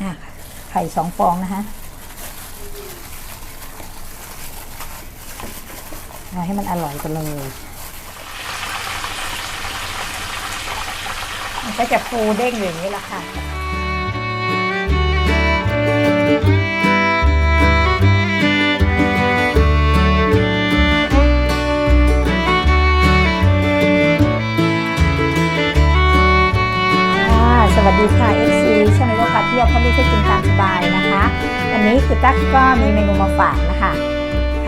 นะไข่สองฟองนะคะเอาให้มันอร่อยกันเลย มันก็จะฟูเด้งอย่างนี้แหละค่ะค่ะสวัสดีค่ะ FC ที่ยวเพราะไม่ใช่กินตามสบายนะคะ วันนี้คือตั๊กก็มีเมนูมาฝากนะคะ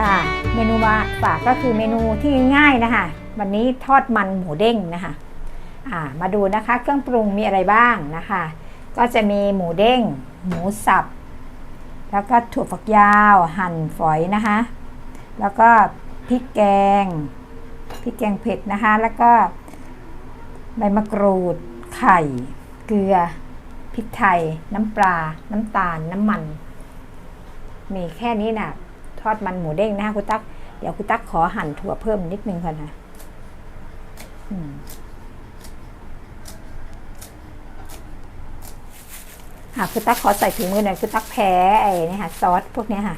ค่ะ เมนูมาฝากก็คือเมนูที่ง่ายๆนะคะ วันนี้ทอดมันหมูเด้งนะคะอ่ามาดูนะคะเครื่องปรุงมีอะไรบ้างนะคะ ก็จะมีหมูเด้ง หมูสับ แล้วก็ถั่วฝักยาว หั่นฝอยนะคะ แล้วก็พริกแกงพริกแกงเผ็ดนะคะ แล้วก็ใบมะกรูดไข่ เกลือ พริกไทย น้ำปลา น้ำตาล น้ำมัน มีแค่นี้นะทอดมันหมูเด้งนะคุณตั๊ก เดี๋ยวคุณตั๊กขอหั่นถั่วเพิ่มนิดนึงก่อนนะอืมอะคุณตั๊กขอใส่ถุงมือหน่อยคุณตั๊กแพ้ไอ้นี่ค่ะซอสพวกนี้ค่ะ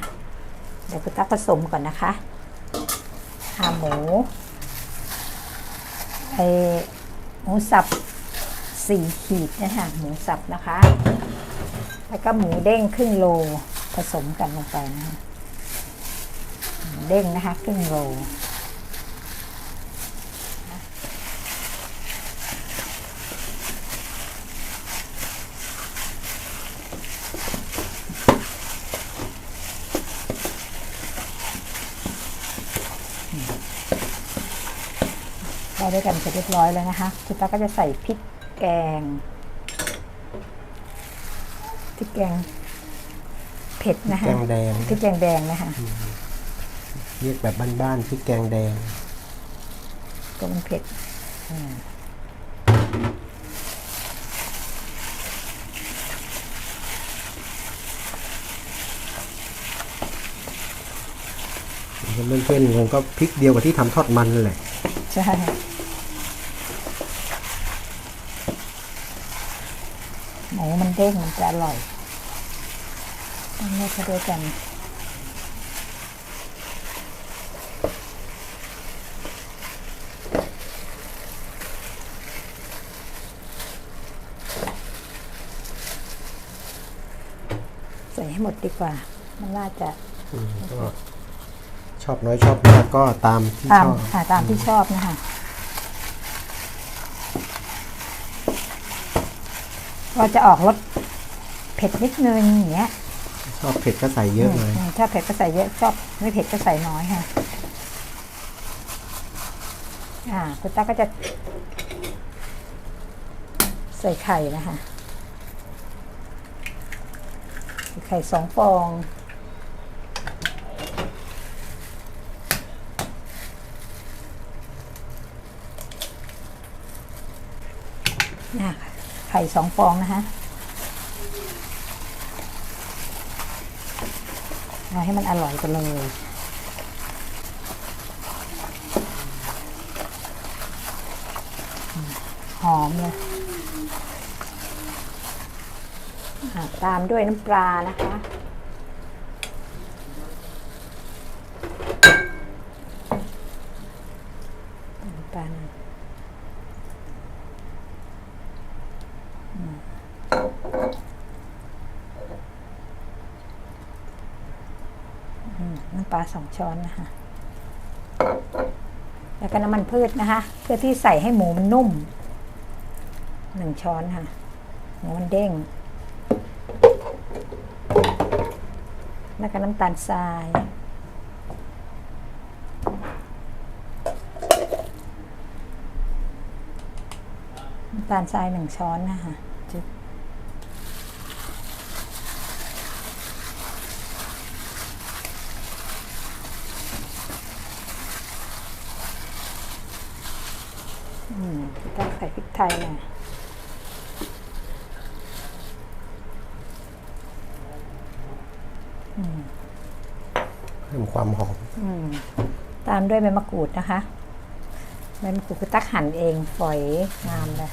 เดี๋ยวคุณตั๊กผสมก่อนนะคะขาหมูไอหมูสับ สี่ขีดนะคะหมูสับนะคะ แล้วก็หมูเด้งครึ่งโลผสมกันลงไปนะคะหมูเด้งนะคะครึ่งโลได้ด้วยกันเสร็จเรียบร้อยแล้วนะคะคุณตาก็จะใส่พริก แกงพริกแกงเผ็ดนะคะแกงแดง พริกแกงแดงนะคะเรียกแบบบ้านๆพริกแกงแดง ก็มันเผ็ดอ่าเพื่อนๆงงก็พริกเดียวกับที่ทำทอดมันนั่นแหละ ใช่หมูมัน เด้งมันจะอร่อยต้องเลือกเข้าด้วยกันใส่ให้หมดดีกว่า มันน่าจะอืมก็ชอบน้อยชอบมากก็ตามที่ตามชอบค่ะตามที่ชอบนะคะก็จะออกรส เผ็ดนิดนึงอย่างเงี้ยชอบเผ็ดก็ใส่เยอะเลยมถ้าเผ็ดก็ใส่เยอะชอบไม่เผ็ดก็ใส่น้อยค่ะ อ่าคุณตาก็จะ ใส่ไข่นะคะใส่ไข่สองฟองน่ะไข่สองฟองนะคะ เอาให้มันอร่อยกันเลยหอมเลยตามด้วยน้ำปลานะคะ น้ำปลาหน่อยอืมอืมน้ำปลาส องช้อนนะคะ แล้วก็น้ำมันพืชนะคะ เพื่อที่ใส่ให้หมูมันนุ่มหนึ่งช้อนค่ะ หมูมันเด้ง แล้วก็น้ำตาลทรายน้ำตาลทรายหนึ่งช้อนนะคะ พิ่มความหอมอตามด้วยใบมะกรูดนะคะใบมะกรูดคือตักหั่นเองฝอยงามเลย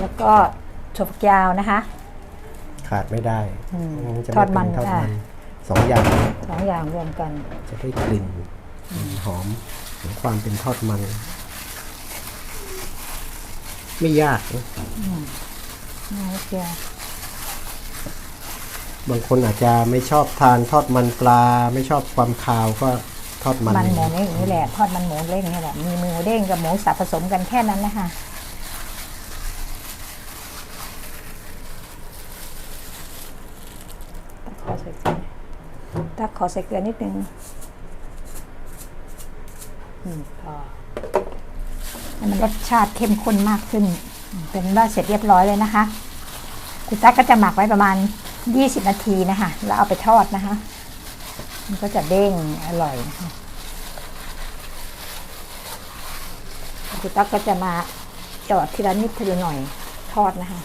แล้วก็ถั่วฝักยาวนะคะขาดไม่ได้ทอดมันค่ะสองอย่างสองอย่างรวมกัน จะได้กลิ่นหอมของความเป็นทอดมัน ไม่ยากนะน้ำเกลือบางคนอาจจะไม่ชอบทานทอดมันปลา ไม่ชอบความคาวก็ทอดมันมันหมูนี่อย่างนี้แหละ ทอดมันหมูเด้งนี่แหละ มีหมูเด้งกับหมูสับผสมกันแค่นั้นนะคะตักขอใส่เกลือตักขอใส่เกลือนิดนึงอืมพอ ให้มันรสชาติเข้มข้นมากขึ้น เป็นว่าเสร็จเรียบร้อยเลยนะคะ คุณตั๊กก็จะหมักไว้ประมาณ 20 นาทีนะคะ แล้วเอาไปทอดนะคะ มันก็จะเด้งอร่อยนะคะคุณตั๊กก็จะมาจอดทีละนิดทีละหน่อยทอดนะคะ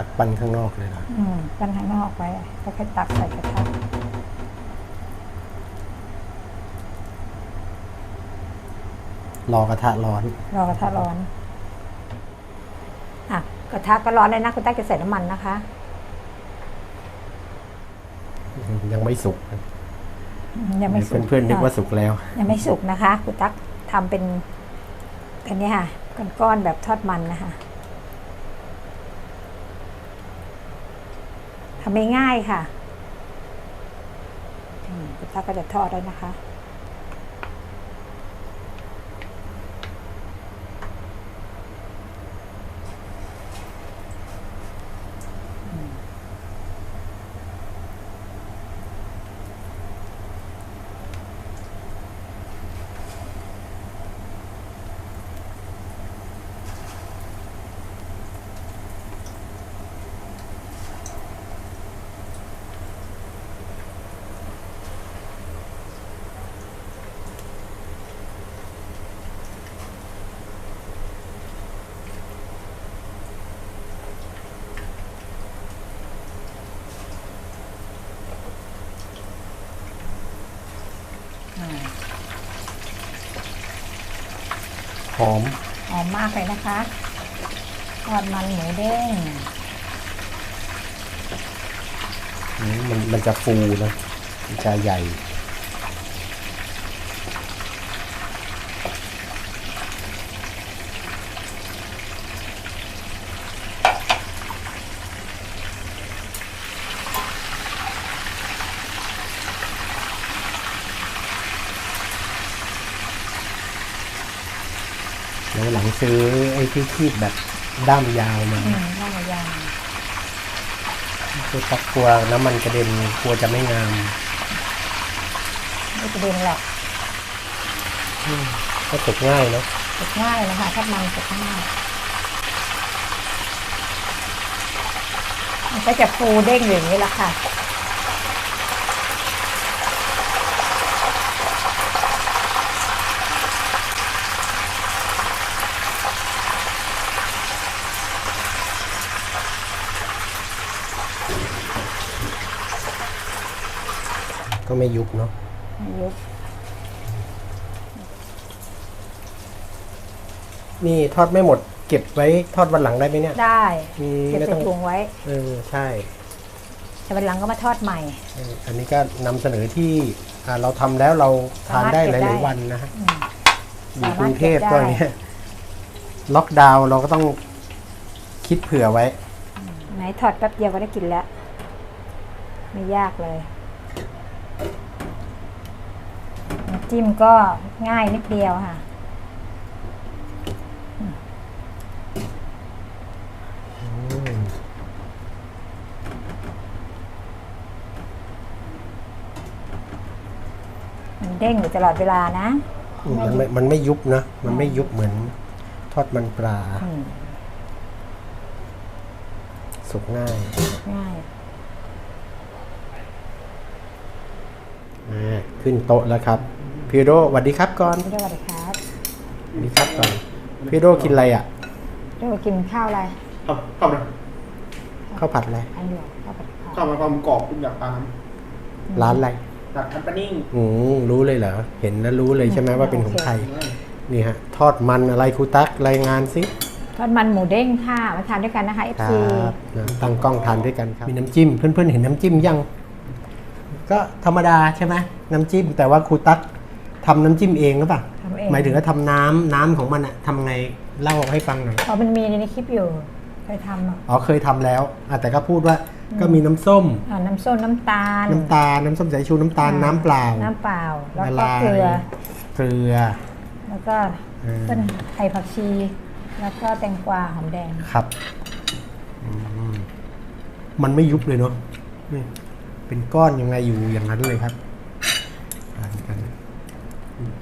ตักปั้นข้างนอกเลยนะอืมปั้นข้างนอกไว้แล้วค่อยตักใส่กระทะรอกระทะร้อน รอกระทะร้อน อะ กระทะก็ร้อนเลยนะคุณตั๊กจะใส่น้ำมันนะคะ ยังไม่สุกยังไม่สุกเพื่อนๆนึกว่าสุกแล้ว ยังไม่สุกนะคะ คุณตั๊กทำเป็นอันนี้ค่ะก้อนๆแบบทอดมันนะคะ ทำง่ายๆค่ะอืมคุณตั๊กก็จะทอดแล้วนะคะ หอม หอมมากเลยนะคะทอดมันหมูเด้งอืมมันมันจะฟูนะมันจะใหญ่ แล้วหลังซื้อไอ้ที่คีบแบบด้ามยาวมาอืมน่าจะยางคือตักกลัวน้ำมันกระเด็นกลัวจะไม่งาม ไม่ประเด็นหรอกก็ตกง่ายเนาะสุกง่ายนะคะทอดมันสุกง่ายมันก็จะฟูเด้งอยู่อย่างนี้แหละค่ะ ก็ไม่ยุบเนาะยุบนี่ทอดไม่หมด เก็บไว้ทอดวันหลังได้ไหมเนี่ยได้อืมเก็บไม่ใส่ต้องถุงไว้ เออใช่แต่วันหลังก็มาทอดใหม่ เอออันนี้ก็นำเสนอที่อ่าเราทำแล้วเราทานได้สามารถเก็บหได้ลายๆวันนะฮะอืมอยู่กรุงเทพสามารถเก็บได้ก็เนี้ยล็อกดาวน์เราก็ต้องคิดเผื่อไว้ ไหนทอดแป๊บเดียวก็ได้กินแล้ว ไม่ยากเลยน้ำ จิ้มก็ง่ายนิดเดียวค่ะ มันเด้งอยู่ตลอดเวลานะอืมมันไม่มันไม่ยุบนะ มันไม่ยุบเหมือนทอดมันปลา อืมสุกง่ายง่าย อ่าขึ้นโต๊ะแล้วครับ พี่โดสวัสดีครับก่อนพี่โดสวัสดีครับสวัสดีครับก่อนพี่โดกินอะไรอะพี่โดกินข้าวอะไรครับข้าวนะข้าวผัดอะไรอันเดียวข้าวผัดข้าวข้าวมาความกรอบคุณอยากตามร้านอะไรจากทันปะนิ่งอืมรู้เลยเหรอเห็นแล้วรู้เลยใช่ไหมว่าเป็นของใครนี่ฮะทอดมันอะไรครูตักรายงานสิทอดมันหมูเด้งค่ะมาทานด้วยกันนะคะค FC รับนะตั้งกล้องทานด้วยกันครับมีน้ำจิ้มเพื่อนๆเห็นน้ำจิ้มยังก็ธรรมดาใช่ไหมน้ำจิ้มแต่ว่าครูตัก ทำน้ำจิ้มเองหรือเปล่าทำเองหมายถึงว่าทำน้ำน้ำของมันอะทำไงเล่าให้ฟังหน่อยเพราะมันมีในคลิปอยู่เคยทำอะอ๋อเคยทำแล้วอะแต่ก็พูดว่าก็มีน้ำส้มอ่าน้ำส้มน้ำตาล น้ำตาลน้ำส้มสายชูน้ำตาลน้ำเปล่า น้ำเปล่าแล้วละก็ลายเกลือเกลือ แล้วก็อืมต้นไข่ผักชี แล้วก็แตงกวาหอมแดงครับอืมมันไม่ยุบเลยเนาะนี่เป็นก้อนยังไงอยู่อย่างนั้นเลยครับทานกันอืม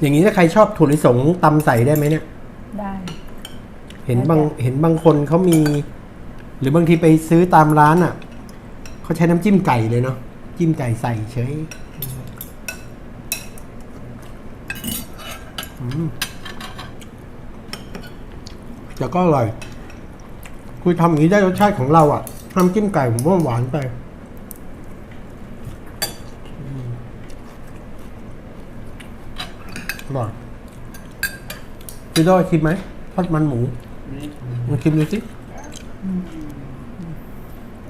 อย่างนี้ถ้าใครชอบถั่วลิสงตำใส่ได้ไหมเนี่ย ได้ เห็นบางแล้วแต่เห็นบางคนเขามี หรือบางทีไปซื้อตามร้านอะเขาใช้น้ำจิ้มไก่เลยเนาะจิ้มไก่ใส่เฉยอืมแต่ก็อร่อย คือทำอย่างนี้ได้รสชาติของเราอะน้ำจิ้มไก่ผมว่าหวานไปอืมอ ร่อยพี่โด้ชิมไหมทอดมันหมูนี่มาชิมดูสิ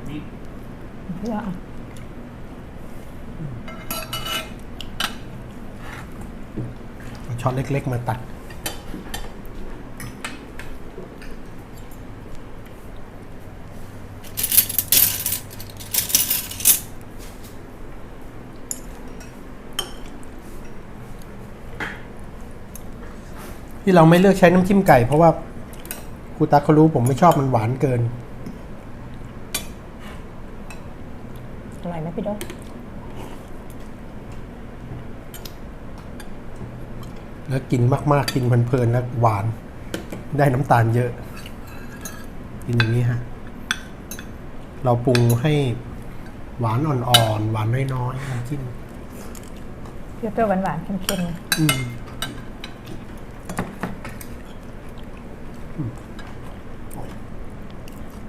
นี่เพื่อเอาช้อนเล็ก ๆ มาตัก ที่เราไม่เลือกใช้น้ำจิ้มไก่เพราะว่าครูตักเขารู้ผมไม่ชอบมันหวานเกิน อร่อยไหมพี่โดแล้วกินมาก ๆ กินเพลินๆแล้วหวาน ได้น้ำตาลเยอะ กินอย่างนี้ฮะ เราปรุงให้หวานอ่อนๆ หวานน้อยๆน้ำจิ้ม เปรี้ยวๆหวานๆเค็มอืม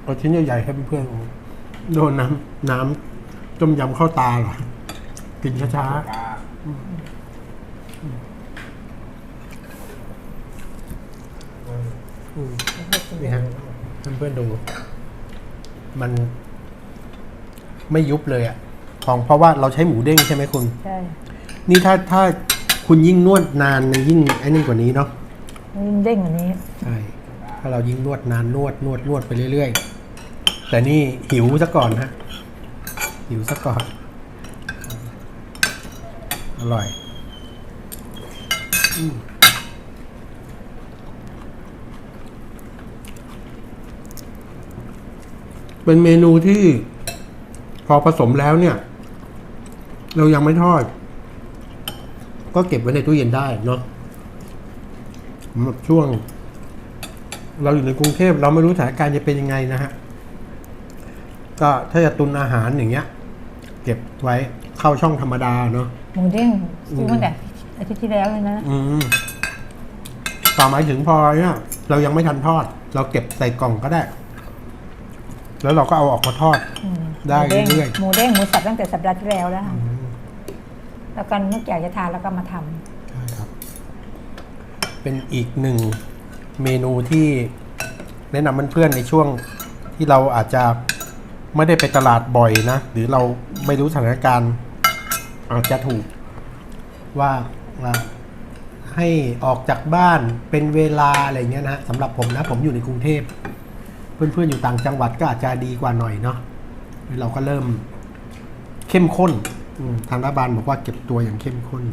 เอาชิ้นใหญ่ๆให้เพื่อนๆโดนน้ำน้ำต้มยำเข้าตาเหรอ กินช้าปลาๆอืมนี่ฮะเพื่อนๆดู มันไม่ยุบเลยอะของเพราะว่าเราใช้หมูเด้งใช่ไหมคุณๆใช่ นี่ถ้าถ้าคุณยิ่งนวดนานเนี่ยยิ่งไอ้นี่กว่านี้เนาะยิ่งเด้งกว่านี้ ใช่ ถ้าเรายิ่งนวดนานนวดนวดนวดไปเรื่อยๆ แต่นี่หิวซะก่อนฮะหิวซะก่อน อร่อยอเป็นเมนูที่พอผสมแล้วเนี่ย เรายังไม่ทอด ก็เก็บไว้ในตู้เย็นได้เนาะสำหรับช่วง เราอยู่ในกรุงเทพเราไม่รู้สถานการณ์จะเป็นยังไงนะฮะ ก็ถ้าจะตุนอาหารอย่างเงี้ย เก็บไว้เข้าช่องธรรมดาเนาะหมูเด้งซื้อมาแต่อาทิตย์ที่แล้วเลยนะอืมต่อหมายถึงพอเนี่ยเรายังไม่ทันทอด เราเก็บใส่กล่องก็ได้ แล้วเราก็เอาออกมาทอด อืมได้หมูด้งเรื่อยหมูเด้งหมูสับตั้งแต่สัปดาห์ที่แล้วแล้วค่ะแล้วก็นึกอยากจะทานแล้วก็มาทำใช่ครับ เป็นอีกหนึ่งเมนูที่แนะนำเพื่อนๆในช่วงที่เราอาจจะ ไม่ได้ไปตลาดบ่อยนะ หรือเราไม่รู้สถานการณ์อาจจะถูกว่าว่าให้ออกจากบ้านเป็นเวลาอะไรเงี้ยนะสำหรับผมนะ ผมอยู่ในกรุงเทพเพื่อนๆอยู่ต่างจังหวัดก็อาจจะดีกว่าหน่อยเนาะเราก็เริ่มเข้มข้นทางรัฐบาลบอกว่าเก็บตัวอย่างเข้มข้น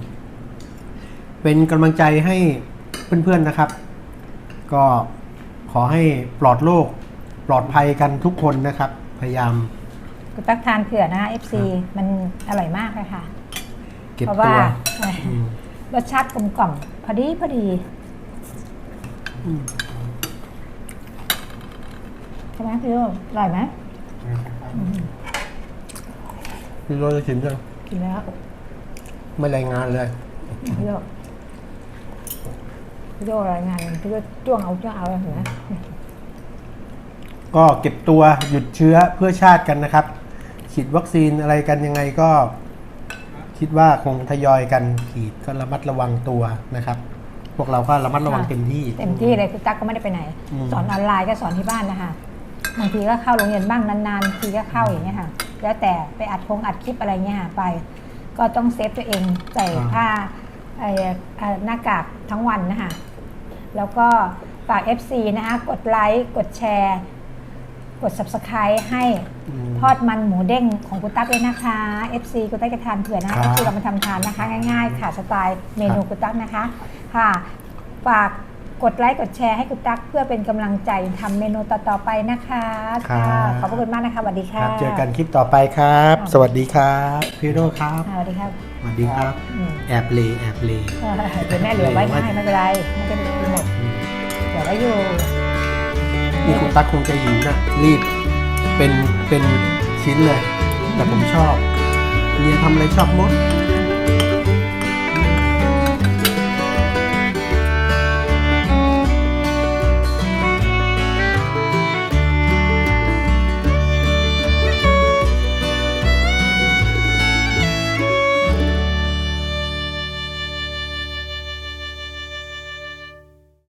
เป็นกำลังใจให้เพื่อนๆนะครับ ก็ขอให้ปลอดโรคปลอดภัยกันทุกคนนะครับ พยายามกุตักทานเผื่อนะคะ FC มันอร่อยมากเลยค่ะ เก็บเพราะตัว่าวอืมรสชาติกลมกล่อมพอดีพอดีใช่ไหมพี่โยอร่อยไหมอืมพี่โรจะชิมยังกินแล้วไม่รายงานเลย พี่โยพี่โยรายงานพี่โยจ้วงเอาจ้วงเอาเห็นไหม ก็เก็บตัวหยุดเชื้อเพื่อชาติกันนะครับ ฉีดวัคซีนอะไรกันยังไงก็ คิดว่าคงทยอยกันฉีดก็ระมัดระวังตัวนะครับ พวกเราก็ระมัดระวังเต็มที่เต็มที่เลยคุณตั๊กก็ไม่ได้ไปไหนอืมสอนออนไลน์ก็สอนที่บ้านนะคะบางทีก็เข้าโรงเรียนบ้างนานๆทีก็เข้าอย่างเงี้ยค่ะ แล้วแต่ไปอัดคงอัดคลิปอะไรเงี้ยค่ะไป ก็ต้องเซฟตัวเองใส่ผ้าไอ้เอ่อหน้ากากทั้งวันนะคะแล้วก็ฝาก FC นะคะกดไลค์กดแชร์ กด subscribe ให้อืมทอดมันหมูเด้งของคุณตั๊กด้วยนะคะ FC คุณตั๊กจะทานเผื่อนะคะครับ FC เรามาทำทานนะคะ ง่ายๆ ค่ะสไตล์เมนูครับคุณตั๊กนะคะ ค่ะฝากกดไลค์กดแชร์ให้คุณตั๊กเพื่อเป็นกำลังใจทำเมนูต่อๆไปนะคะค่ะขอบพระคุณมากนะคะสวัสดีคค่ะรับเจอกันคลิปต่อไปครับ สวัสดีครับพี่โรครับค่ะสวัสดีครับสวัสดีครับอืมแอบเลแอบเลเออเดี๋ยวแม่เหลือไว้ให้ไม่เป็นไรไม่เป็นไรหมดเดี๋ยวไว้อยู่ นี่คุณตั๊กคงจะหิวนะรีบเป็นเป็นชิ้นเลย แต่ผมชอบเมียทำอะไรชอบหมด